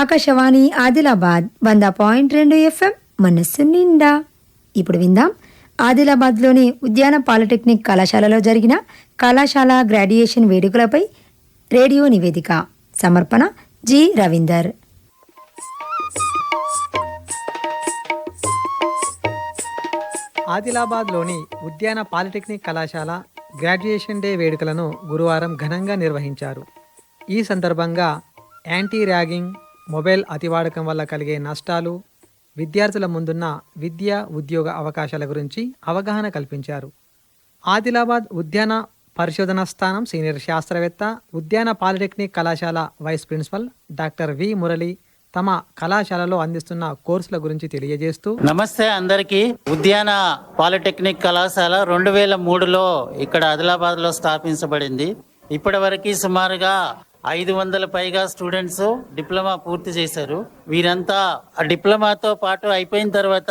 ఆకాశవాణి ఆదిలాబాద్ వంద పాయింట్ రెండు ఎఫ్ఎం మనస్సు నిండా. ఇప్పుడు విందాం. ఆదిలాబాద్లోని ఉద్యాన పాలిటెక్నిక్ కళాశాలలో జరిగిన కళాశాల గ్రాడ్యుయేషన్ వేడుకలపై రేడియో నివేదిక. సమర్పణ జి. రవీందర్. ఆదిలాబాద్లోని ఉద్యాన పాలిటెక్నిక్ కళాశాల గ్రాడ్యుయేషన్ డే వేడుకలను గురువారం ఘనంగా నిర్వహించారు. ఈ సందర్భంగా యాంటీ ర్యాగింగ్ మొబైల్ అతివాడకం వల్ల కలిగే నష్టాలు విద్యార్థుల ముందున్న విద్య ఉద్యోగ అవకాశాల గురించి అవగాహన కల్పించారు. ఆదిలాబాద్ ఉద్యాన పరిశోధన స్థానం సీనియర్ శాస్త్రవేత్త ఉద్యాన పాలిటెక్నిక్ కళాశాల vice principal doctor V Murali తమ కళాశాలలో అందిస్తున్న కోర్సుల గురించి తెలియజేస్తూ నమస్తే అందరికీ. ఉద్యాన పాలిటెక్నిక్ కళాశాల రెండు వేల మూడులో ఇక్కడ ఆదిలాబాద్లో స్థాపించబడింది. ఇప్పటి వరకు సుమారుగా ఐదు వందల పైగా స్టూడెంట్స్ డిప్లొమా పూర్తి చేశారు. వీరంతా ఆ డిప్లొమాతో పాటు అయిపోయిన తర్వాత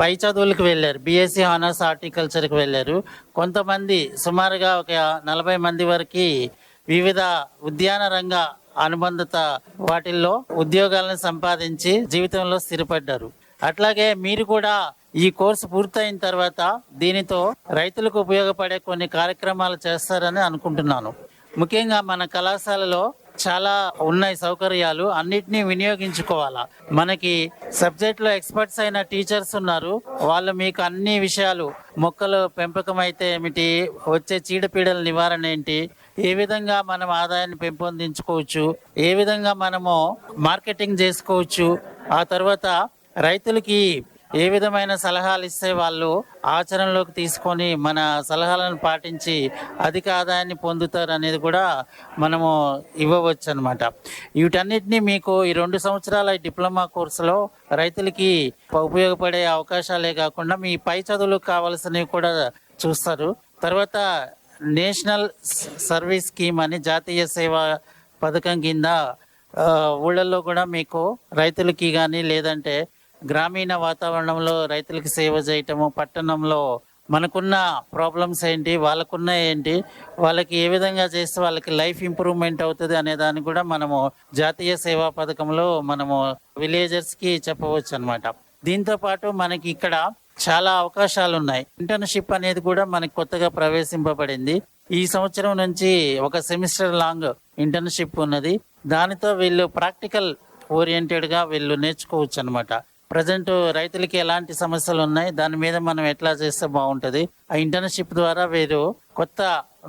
పై చదువులకు వెళ్ళారు. బీఎస్సీ హానర్స్ హార్టికల్చర్కి వెళ్ళారు. కొంతమంది సుమారుగా ఒక నలభై మంది వరకు వివిధ ఉద్యాన రంగ అనుబంధత వాటిల్లో ఉద్యోగాలను సంపాదించి జీవితంలో స్థిరపడ్డారు. అట్లాగే మీరు కూడా ఈ కోర్సు పూర్తయిన తర్వాత దీనితో రైతులకు ఉపయోగపడే కొన్ని కార్యక్రమాలు చేస్తారని అనుకుంటున్నాను. ముఖ్యంగా మన కళాశాలలో చాలా ఉన్నాయి సౌకర్యాలు అన్నిటినీ వినియోగించుకోవాలా. మనకి సబ్జెక్ట్లో ఎక్స్పర్ట్స్ అయిన టీచర్స్ ఉన్నారు. వాళ్ళు మీకు అన్ని విషయాలు మొక్కలు పెంపకం అయితే ఏమిటి వచ్చే చీడపీడల నివారణ ఏంటి ఏ విధంగా మనం ఆదాయాన్ని పెంపొందించుకోవచ్చు ఏ విధంగా మనము మార్కెటింగ్ చేసుకోవచ్చు ఆ తర్వాత రైతులకి ఏ విధమైన సలహాలు ఇస్తే వాళ్ళు ఆచరణలోకి తీసుకొని మన సలహాలను పాటించి అధిక ఆదాయాన్ని పొందుతారు అనేది కూడా మనము ఇవ్వవచ్చు అనమాట వీటన్నిటిని మీకు ఈ రెండు సంవత్సరాల ఈ డిప్లొమా కోర్సులో రైతులకి ఉపయోగపడే అవకాశాలే కాకుండా మీ పై చదువులకు కావాల్సినవి కూడా చూస్తారు. తర్వాత నేషనల్ సర్వీస్ స్కీమ్ అని జాతీయ సేవా పథకం కింద ఊళ్ళల్లో కూడా మీకు రైతులకి కానీ లేదంటే గ్రామీణ వాతావరణంలో రైతులకు సేవ చేయటము పట్టణంలో మనకున్న ప్రాబ్లమ్స్ ఏంటి వాళ్ళకున్న ఏంటి వాళ్ళకి ఏ విధంగా చేస్తే వాళ్ళకి లైఫ్ ఇంప్రూవ్మెంట్ అవుతుంది అనే దాన్ని కూడా మనము జాతీయ సేవా పథకంలో మనము విలేజర్స్కి చెప్పవచ్చు అనమాట దీంతో పాటు మనకి ఇక్కడ చాలా అవకాశాలు ఉన్నాయి ఇంటర్న్షిప్ అనేది కూడా మనకి కొత్తగా ప్రవేశింపబడింది. ఈ సంవత్సరం నుంచి ఒక సెమిస్టర్ లాంగ్ ఇంటర్న్షిప్ ఉన్నది. దానితో వీళ్ళు ప్రాక్టికల్ ఓరియంటెడ్గా వీళ్ళు నేర్చుకోవచ్చు అనమాట ప్రజెంట్ రైతులకి ఎలాంటి సమస్యలు ఉన్నాయి? దాని మీద మనం ఎట్లా చేస్తే బాగుంటుంది? ఆ ఇంటర్న్షిప్ ద్వారా వీరు కొత్త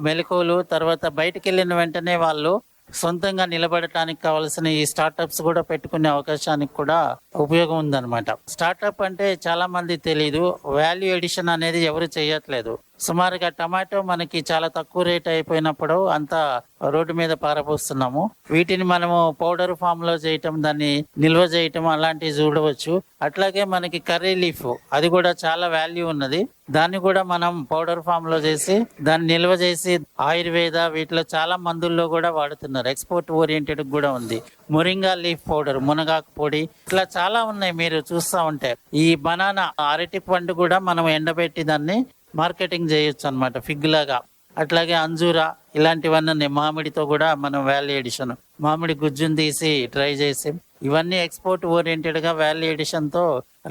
మెలకువలు తర్వాత బయటకు వెళ్ళిన వెంటనే వాళ్ళు సొంతంగా నిలబడటానికి కావాల్సిన ఈ స్టార్టప్స్ కూడా పెట్టుకునే అవకాశానికి కూడా ఉపయోగం ఉందన్నమాట. స్టార్టప్ అంటే చాలా మంది తెలియదు వాల్యూ ఎడిషన్ అనేది ఎవరు చేయట్లేదు. సుమారుగా టమాటో మనకి చాలా తక్కువ రేట్ అయిపోయినప్పుడు అంతా రోడ్డు మీద పారపోస్తున్నాము వీటిని మనము పౌడర్ ఫామ్లో చేయటం దాన్ని నిల్వ చేయటం అలాంటివి చూడవచ్చు. అట్లాగే మనకి కర్రీ లీఫ్ అది కూడా చాలా వాల్యూ ఉన్నది. దాన్ని కూడా మనం పౌడర్ ఫామ్లో చేసి దాన్ని నిల్వ చేసి ఆయుర్వేద వీటిలో చాలా మందుల్లో కూడా వాడుతున్నారు. ఎక్స్పోర్ట్ ఓరియంటెడ్ కూడా ఉంది. మురింగా లీఫ్ పౌడర్ మునగాకు పొడి ఇట్లా చాలా ఉన్నాయి మీరు చూస్తా ఉంటే. ఈ బనానా అరటి పండు కూడా మనం ఎండబెట్టి దాన్ని మార్కెటింగ్ చేయొచ్చు అనమాట ఫిగ్ లాగా. అట్లాగే అంజూరా ఇలాంటివన్నీ ఉన్నాయి మామిడితో కూడా మనం వాల్యూ ఎడిషన్ మామిడి గుజ్జును తీసి ట్రై చేసి ఇవన్నీ ఎక్స్పోర్ట్ ఓరియంటెడ్గా వాల్యూ ఎడిషన్తో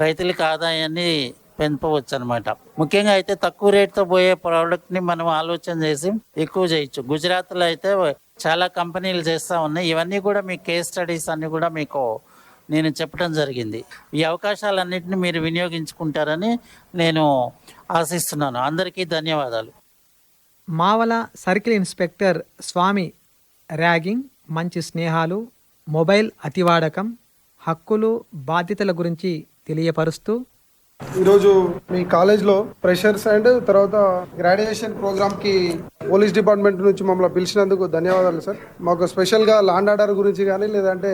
రైతులకు ఆదాయాన్ని పెంపవచ్చు అనమాట ముఖ్యంగా అయితే తక్కువ రేట్తో పోయే ప్రోడక్ట్ని మనం ఆలోచన చేసి ఎక్కువ చేయొచ్చు. గుజరాత్లో అయితే చాలా కంపెనీలు చేస్తూ ఉన్నాయి. ఇవన్నీ కూడా మీ కేస్ స్టడీస్ అన్ని కూడా మీకు నేను చెప్పడం జరిగింది. ఈ అవకాశాలన్నింటినీ మీరు వినియోగించుకుంటారని నేను ఆశిస్తున్నాను. అందరికీ ధన్యవాదాలు. Mavala circle inspector Swamy ragging మంచి స్నేహాలు మొబైల్ అతివాడకం హక్కులు బాధ్యతల గురించి తెలియపరుస్తూ ఈరోజు మీ కాలేజ్లో ఫ్రెషర్స్ అండ్ తర్వాత గ్రాడ్యుయేషన్ ప్రోగ్రామ్కి పోలీస్ డిపార్ట్మెంట్ నుంచి మమ్మల్ని పిలిచినందుకు ధన్యవాదాలు సార్. మాకు స్పెషల్గా లాండ్ ఆర్డర్ గురించి కానీ లేదంటే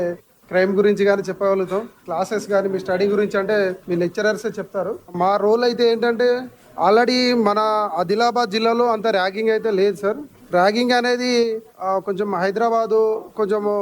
క్రైమ్ గురించి కానీ చెప్పగలుగుతాం. క్లాసెస్ కానీ మీ స్టడీ గురించి అంటే మీ లెక్చరర్సే చెప్తారు. మా రోల్ అయితే ఏంటంటే ఆల్రెడీ మన ఆదిలాబాద్ జిల్లాలో అంత ర్యాగింగ్ అయితే లేదు సార్. ర్యాగింగ్ అనేది కొంచెం హైదరాబాదు కొంచెము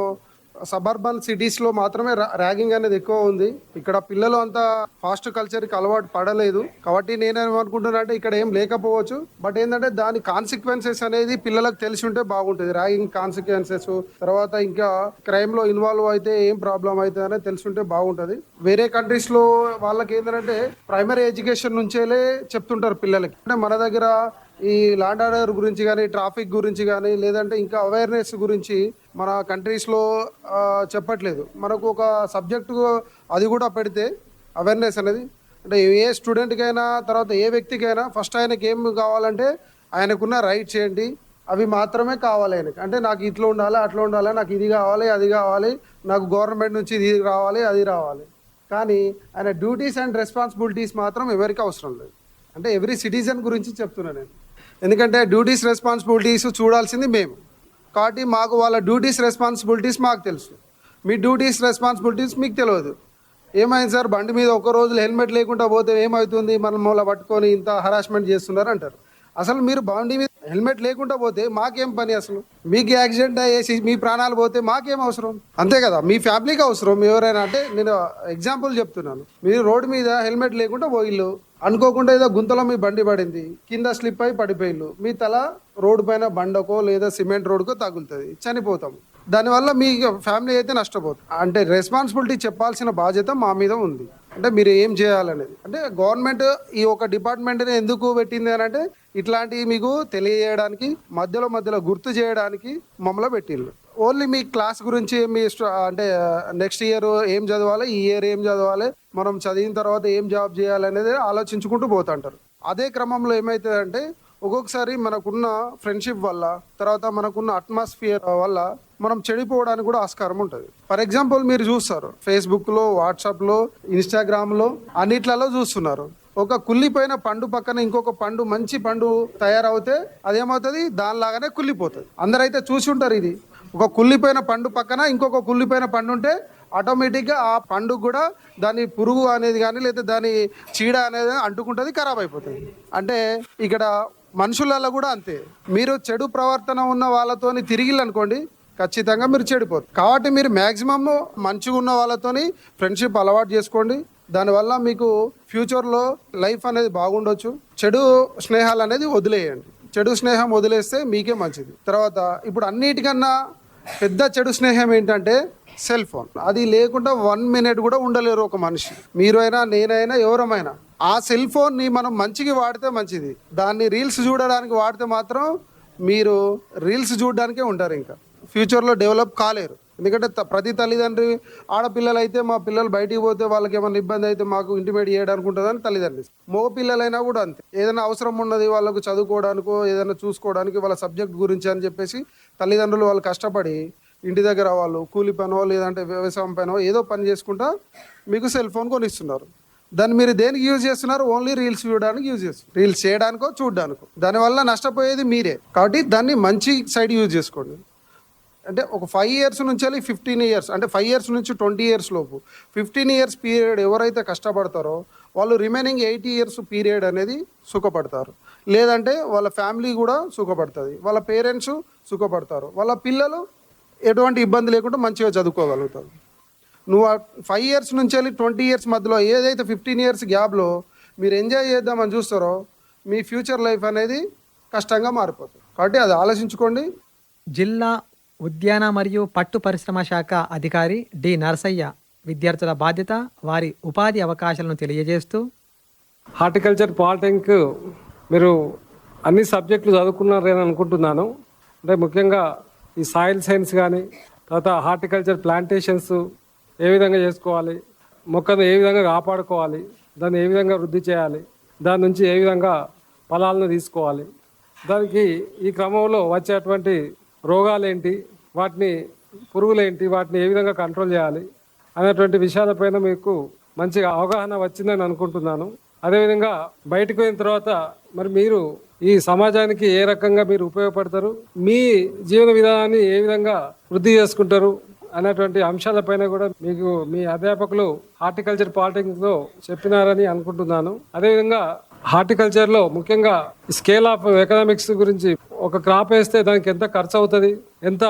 సబర్బన్ సిటీస్లో మాత్రమే ర్యాగింగ్ అనేది ఎక్కువ ఉంది. ఇక్కడ పిల్లలు అంత ఫాస్ట్ కల్చర్కి అలవాటు పడలేదు. కాబట్టి నేనేమనుకుంటున్నా అంటే ఇక్కడ ఏం లేకపోవచ్చు. బట్ ఏంటంటే దాని కాన్సిక్వెన్సెస్ అనేది పిల్లలకు తెలిసి ఉంటే బాగుంటుంది. ర్యాగింగ్ కాన్సిక్వెన్సెస్ తర్వాత ఇంకా క్రైమ్లో ఇన్వాల్వ్ అయితే ఏం ప్రాబ్లం అవుతుంది అనేది తెలిసి ఉంటే బాగుంటుంది. వేరే కంట్రీస్లో వాళ్ళకి ఏంటంటే ప్రైమరీ ఎడ్యుకేషన్ నుంచేలే చెప్తుంటారు పిల్లలకి. అంటే మన దగ్గర ఈ లాండ్ ఆర్డర్ గురించి కానీ ట్రాఫిక్ గురించి కానీ లేదంటే ఇంకా అవేర్నెస్ గురించి మన కంట్రీస్లో చెప్పట్లేదు. మనకు ఒక సబ్జెక్టు అది కూడా పెడితే అవేర్నెస్ అనేది అంటే ఏ స్టూడెంట్కైనా తర్వాత ఏ వ్యక్తికైనా ఫస్ట్ ఆయనకి ఏం కావాలంటే ఆయనకున్న రైట్స్ ఏంటి అవి మాత్రమే కావాలి ఆయనకి. అంటే నాకు ఇట్లా ఉండాలి అట్లా ఉండాలి నాకు ఇది కావాలి అది కావాలి నాకు గవర్నమెంట్ నుంచి ఇది రావాలి అది రావాలి. కానీ ఆయన డ్యూటీస్ అండ్ రెస్పాన్సిబిలిటీస్ మాత్రం ఎవరికి అవసరం లేదు. అంటే ఎవ్రీ సిటిజన్ గురించి చెప్తున్నాను నేను. ఎందుకంటే డ్యూటీస్ రెస్పాన్సిబిలిటీస్ చూడాల్సింది మేము. కాబట్టి మాకు వాళ్ళ డ్యూటీస్ రెస్పాన్సిబిలిటీస్ మాకు తెలుసు. మీ డ్యూటీస్ రెస్పాన్సిబిలిటీస్ మీకు తెలియదు. ఏమైంది సార్? బండి మీద ఒక రోజు హెల్మెట్ లేకుండా పోతే ఏమవుతుంది? మనం మూల పట్టుకొని ఇంత హరాస్మెంట్ చేస్తున్నారు అంటారు అసలు మీరు బండి మీద హెల్మెట్ లేకుండా పోతే మాకేం పని అసలు? మీకు యాక్సిడెంట్ అయ్యేసి మీ ప్రాణాలు పోతే మాకేం అవసరం? అంతే కదా మీ ఫ్యామిలీకి అవసరం. ఎవరైనా అంటే నేను ఎగ్జాంపుల్ చెప్తున్నాను. మీరు రోడ్డు మీద హెల్మెట్ లేకుండా పోయిల్లు. అనుకోకుండా ఏదో గుంతలో మీ బండి పడింది. కింద స్లిప్ అయి పడిపోయిల్లు. మీ తల రోడ్డు పైన బండకో లేదా సిమెంట్ రోడ్కో తగులుతుంది. చనిపోతాం. దానివల్ల మీ ఫ్యామిలీ అయితే నష్టపోతుంది అంటే రెస్పాన్సిబిలిటీ చెప్పాల్సిన బాధ్యత మా మీద ఉంది. అంటే మీరు ఏం చేయాలనేది. అంటే గవర్నమెంట్ ఈ ఒక డిపార్ట్మెంట్ని ఎందుకు పెట్టింది అని అంటే ఇట్లాంటివి మీకు తెలియజేయడానికి మధ్యలో మధ్యలో గుర్తు చేయడానికి మమ్మల్ని పెట్టిండ్రు ఓన్లీ మీ క్లాస్ గురించి మీ అంటే నెక్స్ట్ ఇయర్ ఏం చదవాలి ఈ ఇయర్ ఏం చదవాలి మనం చదివిన తర్వాత ఏం జాబ్ చేయాలి అనేది ఆలోచించుకుంటూ పోతుంటారు. అదే క్రమంలో ఏమవుతుందంటే ఒక్కొక్కసారి మనకున్న ఫ్రెండ్షిప్ వల్ల తర్వాత మనకున్న అట్మాస్ఫియర్ వల్ల మనం చెడిపోవడానికి కూడా ఆస్కారం ఉంటుంది. ఫర్ ఎగ్జాంపుల్ మీరు చూస్తారు ఫేస్బుక్లో వాట్సాప్లో ఇన్స్టాగ్రామ్లో అన్నిట్లలో చూస్తున్నారు. ఒక కుళ్ళిపోయిన పండు పక్కన ఇంకొక పండు మంచి పండు తయారవుతే అదేమవుతుంది? దానిలాగానే కుళ్ళిపోతుంది. అందరైతే చూసి ఉంటారు ఇది. ఒక కుళ్ళిపోయిన పండు పక్కన ఇంకొక కుళ్ళిపోయిన పండు ఉంటే ఆటోమేటిక్గా ఆ పండు కూడా దాని పురుగు అనేది కానీ లేదా దాని చీడ అనేది అంటుకుంటుంది ఖరాబ్ అయిపోతుంది. అంటే ఇక్కడ మనుషులలో కూడా అంతే. మీరు చెడు ప్రవర్తన ఉన్న వాళ్ళతోని తిరిగిల్లనుకోండి ఖచ్చితంగా మీరు చెడిపోతారు కాబట్టి మీరు మ్యాక్సిమమ్ మంచిగా ఉన్న వాళ్ళతోని ఫ్రెండ్షిప్ అలవాటు చేసుకోండి. దానివల్ల మీకు ఫ్యూచర్లో లైఫ్ అనేది బాగుండొచ్చు. చెడు స్నేహాలు అనేది వదిలేయండి. చెడు స్నేహం వదిలేస్తే మీకే మంచిది. తర్వాత ఇప్పుడు అన్నిటికన్నా పెద్ద చెడు స్నేహం ఏంటంటే సెల్ ఫోన్. అది లేకుండా వన్ మినిట్ కూడా ఉండలేరు ఒక మనిషి. మీరైనా నేనైనా ఎవరమైనా. ఆ సెల్ ఫోన్ని మనం మంచిగా వాడితే మంచిది. దాన్ని రీల్స్ చూడడానికి వాడితే మాత్రం మీరు రీల్స్ చూడడానికే ఉంటారు ఇంకా. ఫ్యూచర్లో డెవలప్ కాలేరు. ఎందుకంటే ప్రతి తల్లిదండ్రి ఆడపిల్లలు అయితే మా పిల్లలు బయటికి పోతే వాళ్ళకి ఏమైనా ఇబ్బంది అయితే మాకు ఇంటిమేట్ చేయడానికి ఉంటుందని తల్లిదండ్రి. మగ పిల్లలైనా కూడా అంతే. ఏదైనా అవసరం ఉన్నది వాళ్ళకు చదువుకోవడానికో ఏదైనా చూసుకోవడానికి వాళ్ళ సబ్జెక్ట్ గురించి అని చెప్పేసి తల్లిదండ్రులు వాళ్ళు కష్టపడి ఇంటి దగ్గర వాళ్ళు కూలి పనో లేదంటే వ్యవసాయం పనో ఏదో పని చేసుకుంటా మీకు సెల్ ఫోన్ కొనిస్తున్నారు. దాన్ని మీరు దేనికి యూజ్ చేస్తున్నారు? ఓన్లీ రీల్స్ చూడడానికి యూజ్ చేస్తున్నారు రీల్స్ చేయడానికో చూడడానికో. దానివల్ల నష్టపోయేది మీరే. కాబట్టి దాన్ని మంచి సైడ్ యూజ్ చేసుకోండి. అంటే ఒక ఫైవ్ ఇయర్స్ నుంచి వెళ్ళి ఫిఫ్టీన్ ఇయర్స్ అంటే ఫైవ్ ఇయర్స్ నుంచి ట్వంటీ ఇయర్స్ లోపు ఫిఫ్టీన్ ఇయర్స్ పీరియడ్ ఎవరైతే కష్టపడతారో వాళ్ళు రిమైనింగ్ ఎయిటీ ఇయర్స్ పీరియడ్ అనేది సుఖపడతారు. లేదంటే వాళ్ళ ఫ్యామిలీ కూడా సుఖపడుతుంది. వాళ్ళ పేరెంట్స్ సుఖపడతారు. వాళ్ళ పిల్లలు ఎటువంటి ఇబ్బంది లేకుండా మంచిగా చదువుకోగలుగుతారు నువ్వు ఫైవ్ ఇయర్స్ నుంచి వెళ్ళి ట్వంటీ ఇయర్స్ మధ్యలో ఏదైతే ఫిఫ్టీన్ ఇయర్స్ గ్యాప్లో మీరు ఎంజాయ్ చేద్దామని చూస్తారో మీ ఫ్యూచర్ లైఫ్ అనేది కష్టంగా మారిపోతుంది. కాబట్టి అది ఆలోచించుకోండి. జిల్లా ఉద్యాన మరియు పట్టు పరిశ్రమ శాఖ అధికారి డి నరసయ్య విద్యార్థుల బాధ్యత వారి ఉపాధి అవకాశాలను తెలియజేస్తూ హార్టికల్చర్ పాలిటెక్నిక్ మీరు అన్ని సబ్జెక్టులు చదువుకున్నారని అనుకుంటున్నాను. అంటే ముఖ్యంగా ఈ సాయిల్ సైన్స్ కానీ తర్వాత హార్టికల్చర్ ప్లాంటేషన్స్ ఏ విధంగా చేసుకోవాలి మొక్కను ఏ విధంగా కాపాడుకోవాలి దాన్ని ఏ విధంగా వృద్ధి చేయాలి దాని నుంచి ఏ విధంగా ఫలాలను తీసుకోవాలి. దానికి ఈ క్రమంలో వచ్చేటువంటి రోగాలేంటి వాటిని పురుగులేంటి వాటిని ఏ విధంగా కంట్రోల్ చేయాలి అనేటువంటి విషయాలపైన మీకు మంచిగా అవగాహన వచ్చిందని అనుకుంటున్నాను. అదేవిధంగా బయటకు పోయిన తర్వాత మరి మీరు ఈ సమాజానికి ఏ రకంగా మీరు ఉపయోగపడతారు? మీ జీవన విధానాన్ని ఏ విధంగా వృద్ధి చేసుకుంటారు? అనేటువంటి అంశాలపైన కూడా మీకు మీ అధ్యాపకులు హార్టికల్చర్ పాలిటెక్నిక్లో చెప్పినారని అనుకుంటున్నాను. అదేవిధంగా హార్టికల్చర్లో ముఖ్యంగా స్కేల్ ఆఫ్ ఎకనామిక్స్ గురించి ఒక క్రాప్ వేస్తే దానికి ఎంత ఖర్చు అవుతుంది ఎంత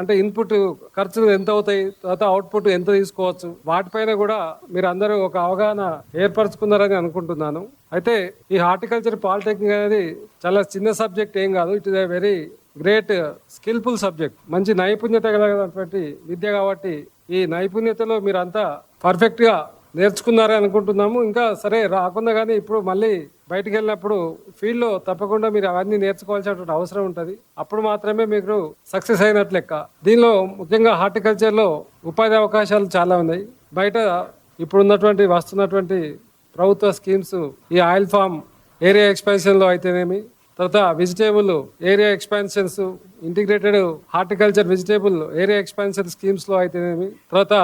అంటే ఇన్పుట్ ఖర్చులు ఎంత అవుతాయి? తర్వాత అవుట్పుట్ ఎంత తీసుకోవచ్చు? వాటిపైన కూడా మీరు అందరూ ఒక అవగాహన ఏర్పరచుకున్నారని అనుకుంటున్నాను. అయితే ఈ హార్టికల్చర్ పాలిటెక్నిక్ అనేది చాలా చిన్న సబ్జెక్ట్ ఏం కాదు. It is a very great skillful subject. మంచి నైపుణ్యత కలిగినటువంటి విద్య కాబట్టి ఈ నైపుణ్యతలో మీరంతా పర్ఫెక్ట్గా నేర్చుకున్నారని అనుకుంటున్నాము. ఇంకా సరే రాకుండా కానీ ఇప్పుడు మళ్ళీ బయటికి వెళ్ళినప్పుడు ఫీల్డ్లో తప్పకుండా మీరు అవన్నీ నేర్చుకోవాల్సినటువంటి అవసరం ఉంటుంది. అప్పుడు మాత్రమే మీరు సక్సెస్ అయినట్లు లెక్క. దీనిలో ముఖ్యంగా హార్టికల్చర్లో ఉపాధి అవకాశాలు చాలా ఉన్నాయి. బయట ఇప్పుడున్నటువంటి వస్తున్నటువంటి ప్రభుత్వ స్కీమ్స్ ఈ ఆయిల్ ఫామ్ ఏరియా ఎక్స్పెన్షన్లో అయితేనేమి తర్వాత vegetable area expansions integrated horticulture vegetable area expansion స్కీమ్స్లో అయితేనేమి. తర్వాత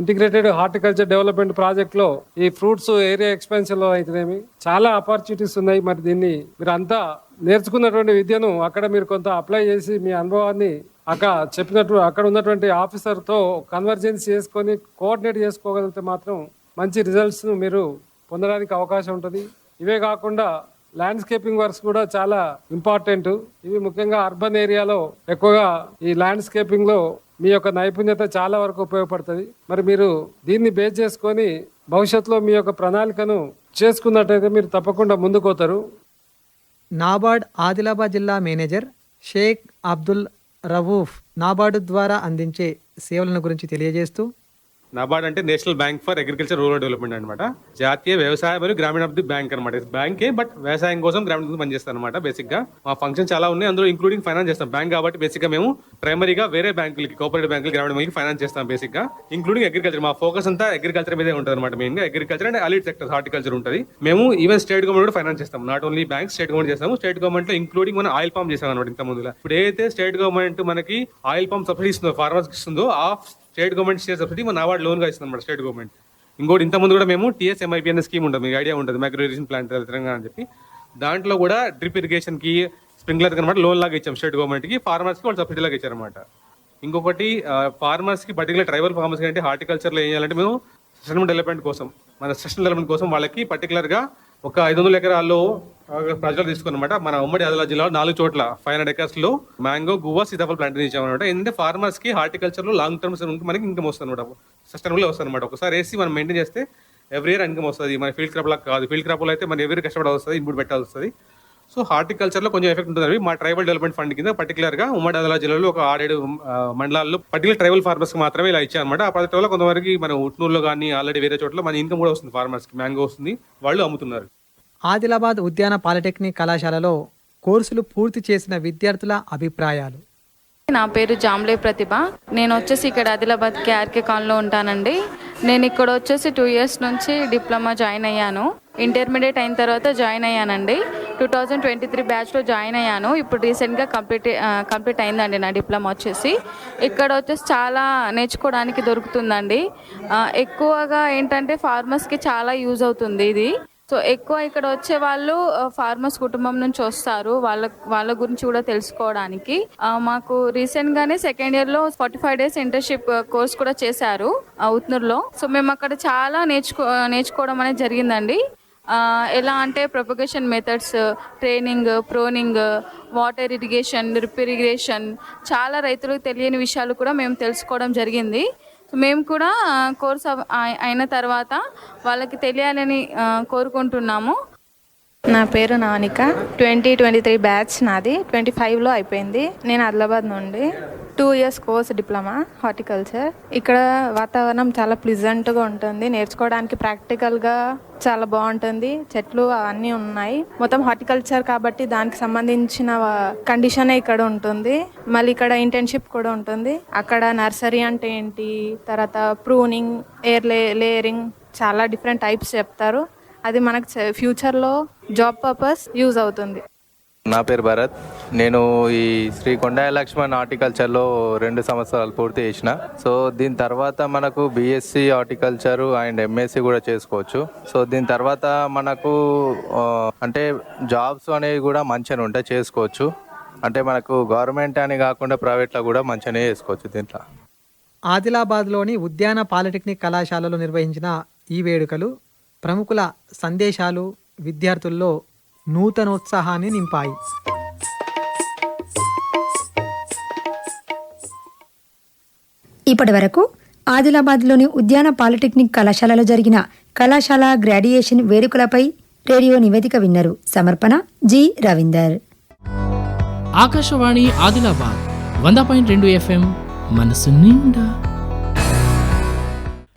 ఇంటిగ్రేటెడ్ హార్టికల్చర్ డెవలప్మెంట్ ప్రాజెక్ట్లో ఈ ఫ్రూట్స్ ఏరియా ఎక్స్పాన్షన్లో అయితేనేమి. చాలా ఆపర్చునిటీస్ ఉన్నాయి. మరి దీన్ని మీరు అంతా నేర్చుకున్నటువంటి విద్యను అక్కడ మీరు కొంత అప్లై చేసి మీ అనుభవాన్ని అక్కడ చెప్పినట్టు అక్కడ ఉన్నటువంటి ఆఫీసర్తో కన్వర్జెన్స్ చేసుకొని కోఆర్డినేట్ చేసుకోగలిగితే మాత్రం మంచి రిజల్ట్స్ మీరు పొందడానికి అవకాశం ఉంటుంది. ఇవే కాకుండా ల్యాండ్స్కేపింగ్ వర్క్స్ కూడా చాలా ఇంపార్టెంట్ ఇవి ముఖ్యంగా అర్బన్ ఏరియాలో ఎక్కువగా ఈ ల్యాండ్స్కేపింగ్లో మీ యొక్క నైపుణ్యత చాలా వరకు ఉపయోగపడుతుంది. మరి మీరు దీన్ని బేస్ చేసుకొని భవిష్యత్తులో మీ యొక్క ప్రణాళికను చేసుకున్నట్టయితే మీరు తప్పకుండా ముందుకోతారు. నాబార్డ్ ఆదిలాబాద్ జిల్లా మేనేజర్ షేక్ అబ్దుల్ రవూఫ్ నాబార్డు ద్వారా అందించే సేవలను గురించి తెలియజేస్తూ నాబార్డ్ అంటే national bank for agriculture rural development అనమాట జాతీయ వ్యవసాయ మరియు గ్రామీణాభివృద్ధి బ్యాంక్ అనమాట బ్యాంకే బట్ వ్యవసాయం కోసం గ్రామీణ పనిచేస్తాం అనమాట బేసిక్గా. మా ఫంక్షన్ చాలా ఉన్నాయి అందులో ఇంక్లూడింగ్ ఫైనాన్స్ చేస్తాం. బ్యాంక్ కాబట్టి బేసిక్గా మేము ప్రైమరీగా వేరే బ్యాంకులకి కోఆపరేటివ్ బ్యాంకులు గ్రామీణ బ్యాంక్ ఫైనాన్స్ చేస్తాం బేసిక్గా. ఇంక్లూడింగ్ అగ్రికల్చర్ మా ఫోకస్ అంతా అగ్రికల్చర్ మీదే ఉంటుంది అనమాట మెయిన్గా. Agriculture and allied sector horticulture ఉంటుంది. మేము ఈవెన్ స్టేట్ గవర్నమెంట్ కూడా ఫైనాన్స్ చేస్తాం. Not only bank state government చేస్తాము. స్టేట్ గవర్నమెంట్లో ఇంక్లూడింగ్ మనం ఆయిల్ పంప్ చేస్తాం అనమాట ఇంత ముందు ఇప్పుడు ఏదైతే స్టేట్ గవర్నమెంట్ మనకి ఆయిల్ పంప్ సబ్సిడీ ఇస్తుందో ఫార్మర్స్ ఇస్తుందో ఆ స్టేట్ గవర్నమెంట్ షేర్ సబ్సిడీ మన అవార్డు లోన్గా ఇస్తుంది అనమాట స్టేట్ గవర్నమెంట్. ఇంకోటి ఇంత ముందు కూడా మేము టీఎస్ఎంఐపిఎన్ స్కీమ్ ఉంటుంది మీకు ఐడియా ఉంటుంది మైక్రో ఇరిగేషన్ ప్లాంట్ తెలంగాణ అని చెప్పి. దాంట్లో కూడా డ్రిప్ ఇరిగేషన్కి స్ప్రింక్లర్ అనమాట లోన్ లాగా ఇచ్చాం స్టేట్ గవర్నమెంట్కి ఫార్మర్స్కి వాళ్ళు సబ్సిడీ లాగా ఇచ్చారనమాట ఇంకొకటి ఫార్మర్స్కి పర్టికులర్ ట్రైబల్ ఫార్మర్స్ అంటే హార్టికల్చర్లో ఏం చేయాలంటే మేము సస్టైనబుల్ డెవలప్మెంట్ కోసం మన సస్టైనబుల్ డెవలప్మెంట్ కోసం వాళ్ళకి పర్టికులర్గా ఒక ఐదు వందల ఎకరాల్లో ప్రజలు తీసుకున్నమాట. మన ఉమ్మడి ఆదిలాబాద్ జిల్లాలో నాలుగు చోట్ల ఫైవ్ హండ్రెడ్ ఎకర్స్లో మ్యాంగో గువ్వా సీతాఫల ప్లాంట్ ఇచ్చామన్నమాట ఎందుకంటే ఫార్మర్స్కి హార్టికల్చర్లో లాంగ్ టర్మ్స్ మనకి ఇన్కమ్ వస్తుంది అనమాట సస్టైనబుల్ వస్తుంది అనమాట ఒకసారి వేసి మనం మెయింటైన్ చేస్తే ఎవ్రీ ఇయర్ ఇన్కమ్ వస్తుంది. మన ఫీల్డ్ క్రాప్ లాగా కాదు. ఫీల్డ్ క్రాప్ అయితే మనం ఎవరి కష్టపడాల్సి వస్తుంది ఇన్పుట్ పెట్టాల్సి వస్తుంది. సో హార్టికల్చర్లో కొంచెం ఎఫెక్ట్ ఉంటుంది మా ట్రైబల్ డెవలప్మెంట్ ఫండ్ కింద పర్టికులర్గా ఉమ్మడి ఆదిలాబాద్ జిల్లాలో ఒక ఆరేడు మండలాల్లో పర్టికులర్ ట్రైబల్ ఫార్మర్స్కి మాత్రమే ఇలా ఇచ్చారన్నమాట. ఆ పద్ధతి వల్ల కొంతవరకు మన ఉట్నూరులో కానీ ఆల్రెడీ వేరే చోట్ల మన ఇన్కమ్ కూడా వస్తుంది ఫార్మర్స్కి మ్యాంగో వస్తుంది వాళ్ళు అమ్ముతున్నారు. ఆదిలాబాద్ ఉద్యాన పాలిటెక్నిక్ కళాశాలలో కోర్సులు పూర్తి చేసిన విద్యార్థుల అభిప్రాయాలు. నా పేరు జామ్లే ప్రతిభ. నేను వచ్చేసి ఇక్కడ ఆదిలాబాద్ కేఆర్కే కాలనీలో ఉంటానండి. నేను ఇక్కడ వచ్చేసి టూ ఇయర్స్ నుంచి డిప్లొమా జాయిన్ అయ్యాను. ఇంటర్మీడియట్ అయిన తర్వాత జాయిన్ అయ్యానండి. టూ థౌజండ్ ట్వంటీ త్రీ బ్యాచ్లో జాయిన్ అయ్యాను. ఇప్పుడు రీసెంట్గా కంప్లీట్ కంప్లీట్ అయిందండి నా డిప్లొమా వచ్చేసి. ఇక్కడ వచ్చేసి చాలా నేర్చుకోవడానికి దొరుకుతుందండి. ఎక్కువగా ఏంటంటే ఫార్మర్స్కి చాలా యూజ్ అవుతుంది ఇది. సో ఎక్కువ ఇక్కడ వచ్చే వాళ్ళు ఫార్మర్స్ కుటుంబం నుంచి వస్తారు వాళ్ళ వాళ్ళ గురించి కూడా తెలుసుకోవడానికి. మాకు రీసెంట్ గానే సెకండ్ ఇయర్లో forty five days internship course కూడా చేశారు ఉత్నూరులో. సో మేము అక్కడ చాలా నేర్చుకో నేర్చుకోవడం అనేది జరిగిందండి. ఎలా అంటే propagation methods training pruning water irrigation drip irrigation చాలా రైతులకు తెలియని విషయాలు కూడా మేము తెలుసుకోవడం జరిగింది. మేము కూడా కోర్స్ అయిన తర్వాత వాళ్ళకి తెలియాలని కోరుకుంటున్నాము. నా పేరు Nanika. Twenty twenty three batch నాది. ట్వంటీ ఫైవ్లో అయిపోయింది. నేను ఆదిలాబాద్ నుండి. Two years course diploma horticulture. ఇక్కడ వాతావరణం చాలా ప్లిజెంట్గా ఉంటుంది. నేర్చుకోవడానికి ప్రాక్టికల్గా చాలా బాగుంటుంది. చెట్లు అవన్నీ ఉన్నాయి. మొత్తం హార్టికల్చర్ కాబట్టి దానికి సంబంధించిన కండిషన్ ఇక్కడ ఉంటుంది. మళ్ళీ ఇక్కడ ఇంటర్న్షిప్ కూడా ఉంటుంది. అక్కడ నర్సరీ అంటే ఏంటి? తర్వాత ప్రూనింగ్ ఎయిర్ లే లేయరింగ్ చాలా డిఫరెంట్ టైప్స్ చెప్తారు. అది మనకు ఫ్యూచర్లో జాబ్ పర్పస్ యూజ్ అవుతుంది. నా పేరు భరత్. నేను ఈ శ్రీ కొండాయ లక్ష్మణ్ హార్టికల్చర్లో రెండు సంవత్సరాలు పూర్తి చేసిన. సో దీని తర్వాత మనకు బీఎస్సీ హార్టికల్చర్ అండ్ ఎంఎస్సీ కూడా చేసుకోవచ్చు. సో దీని తర్వాత మనకు అంటే జాబ్స్ అనేవి కూడా మంచిగా ఉంటాయి చేసుకోవచ్చు. అంటే మనకు గవర్నమెంట్ అని కాకుండా ప్రైవేట్లో కూడా మంచిగానే చేసుకోవచ్చు దీంట్లో. ఆదిలాబాద్లోని ఉద్యాన పాలిటెక్నిక్ కళాశాలలో నిర్వహించిన ఈ వేడుకలు ప్రముఖుల సందేశాలు విద్యార్థుల్లో నూతనోత్సాహాన్ని నింపాయి. ఇప్పటి వరకు ఆదిలాబాద్లోని ఉద్యాన పాలిటెక్నిక్ కళాశాలలో జరిగిన కళాశాల గ్రాడ్యుయేషన్ వేడుకలపై రేడియో నివేదిక విన్నారు సమర్పణ జి రవీందర్. ఆకాశవాణి ఆదిలాబాద్ వంద పాయింట్ రెండు ఎఫ్ఎం మనసు నిండా.